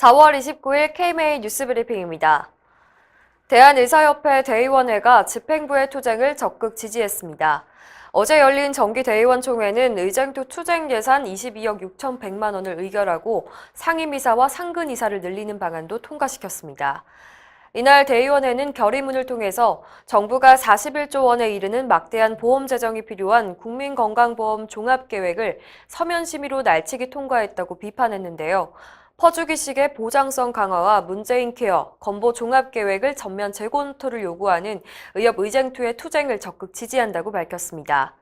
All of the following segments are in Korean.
4월 29일 KMA 뉴스브리핑입니다. 대한의사협회 대의원회가 집행부의 투쟁을 적극 지지했습니다. 어제 열린 정기대의원 총회는 의정부 투쟁 예산 22억 6,100만 원을 의결하고 상임이사와 상근이사를 늘리는 방안도 통과시켰습니다. 이날 대의원회는 결의문을 통해서 정부가 41조 원에 이르는 막대한 보험 재정이 필요한 국민건강보험 종합계획을 서면 심의로 날치기 통과했다고 비판했는데요. 퍼주기식의 보장성 강화와 문재인 케어, 건보 종합계획을 전면 재검토를 요구하는 의협 의쟁투의 투쟁을 적극 지지한다고 밝혔습니다.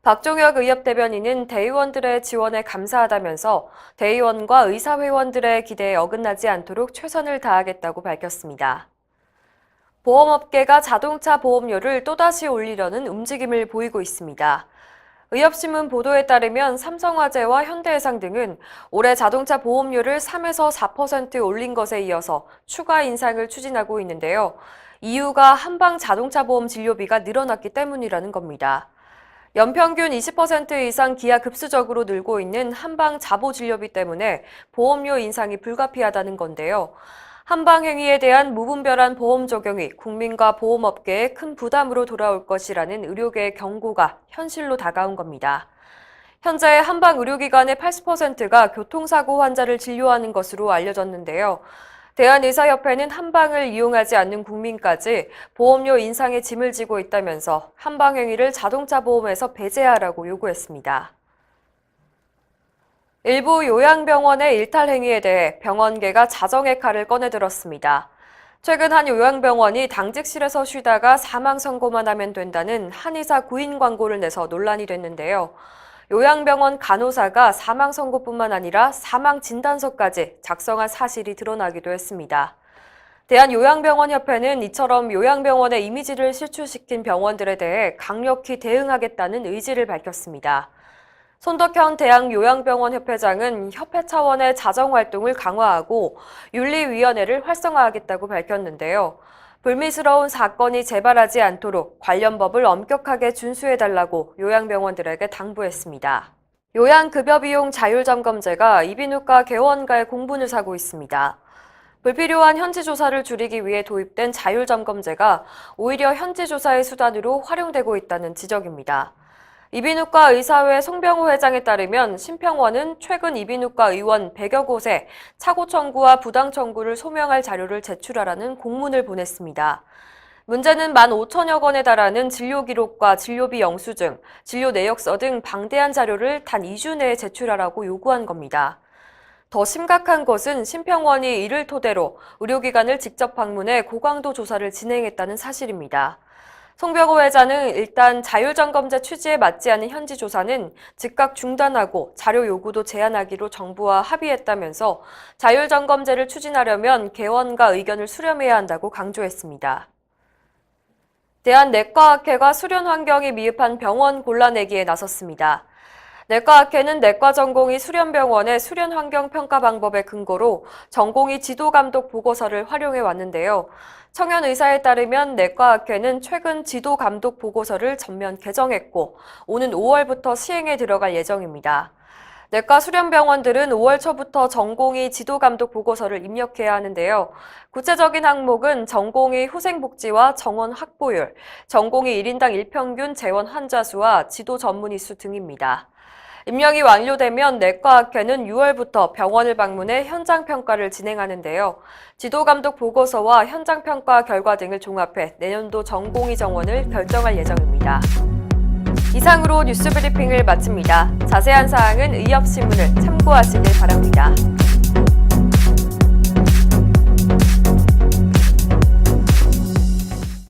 박종혁 의협 대변인은 대의원들의 지원에 감사하다면서 대의원과 의사회원들의 기대에 어긋나지 않도록 최선을 다하겠다고 밝혔습니다. 보험업계가 자동차 보험료를 또다시 올리려는 움직임을 보이고 있습니다. 의협신문 보도에 따르면 삼성화재와 현대해상 등은 올해 자동차 보험료를 3에서 4% 올린 것에 이어서 추가 인상을 추진하고 있는데요. 이유가 한방 자동차 보험 진료비가 늘어났기 때문이라는 겁니다. 연평균 20% 이상 기하 급수적으로 늘고 있는 한방 자보 진료비 때문에 보험료 인상이 불가피하다는 건데요. 한방 행위에 대한 무분별한 보험 적용이 국민과 보험업계에 큰 부담으로 돌아올 것이라는 의료계의 경고가 현실로 다가온 겁니다. 현재 한방 의료기관의 80%가 교통사고 환자를 진료하는 것으로 알려졌는데요. 대한의사협회는 한방을 이용하지 않는 국민까지 보험료 인상에 짐을 지고 있다면서 한방 행위를 자동차 보험에서 배제하라고 요구했습니다. 일부 요양병원의 일탈 행위에 대해 병원계가 자정의 칼을 꺼내들었습니다. 최근 한 요양병원이 당직실에서 쉬다가 사망 선고만 하면 된다는 한의사 구인 광고를 내서 논란이 됐는데요. 요양병원 간호사가 사망 선고뿐만 아니라 사망 진단서까지 작성한 사실이 드러나기도 했습니다. 대한요양병원협회는 이처럼 요양병원의 이미지를 실추시킨 병원들에 대해 강력히 대응하겠다는 의지를 밝혔습니다. 손덕현 대학요양병원 협회장은 협회 차원의 자정 활동을 강화하고 윤리위원회를 활성화하겠다고 밝혔는데요. 불미스러운 사건이 재발하지 않도록 관련 법을 엄격하게 준수해달라고 요양병원들에게 당부했습니다. 요양급여비용 자율점검제가 이비인후과 개원가의 공분을 사고 있습니다. 불필요한 현지 조사를 줄이기 위해 도입된 자율점검제가 오히려 현지 조사의 수단으로 활용되고 있다는 지적입니다. 이비인후과 의사회 송병호 회장에 따르면 심평원은 최근 이비인후과 의원 100여 곳에 차고 청구와 부당 청구를 소명할 자료를 제출하라는 공문을 보냈습니다. 문제는 15,000여 건에 달하는 진료 기록과 진료비 영수증, 진료 내역서 등 방대한 자료를 단 2주 내에 제출하라고 요구한 겁니다. 더 심각한 것은 심평원이 이를 토대로 의료기관을 직접 방문해 고강도 조사를 진행했다는 사실입니다. 송병호 회장은 일단 자율점검제 취지에 맞지 않은 현지 조사는 즉각 중단하고 자료 요구도 제한하기로 정부와 합의했다면서 자율점검제를 추진하려면 개원과 의견을 수렴해야 한다고 강조했습니다. 대한내과학회가 수련 환경이 미흡한 병원 골라내기에 나섰습니다. 내과학회는 내과 전공의 수련병원의 수련 환경 평가 방법의 근거로 전공의 지도 감독 보고서를 활용해 왔는데요. 청년 의사에 따르면 내과학회는 최근 지도 감독 보고서를 전면 개정했고 오는 5월부터 시행에 들어갈 예정입니다. 내과 수련병원들은 5월 초부터 전공의 지도감독 보고서를 입력해야 하는데요. 구체적인 항목은 전공의 후생복지와 정원 확보율, 전공의 1인당 일평균 재원 환자 수와 지도 전문의 수 등입니다. 입력이 완료되면 내과학회는 6월부터 병원을 방문해 현장 평가를 진행하는데요. 지도감독 보고서와 현장 평가 결과 등을 종합해 내년도 전공의 정원을 결정할 예정입니다. 이상으로 뉴스 브리핑을 마칩니다. 자세한 사항은 의협신문을 참고하시길 바랍니다.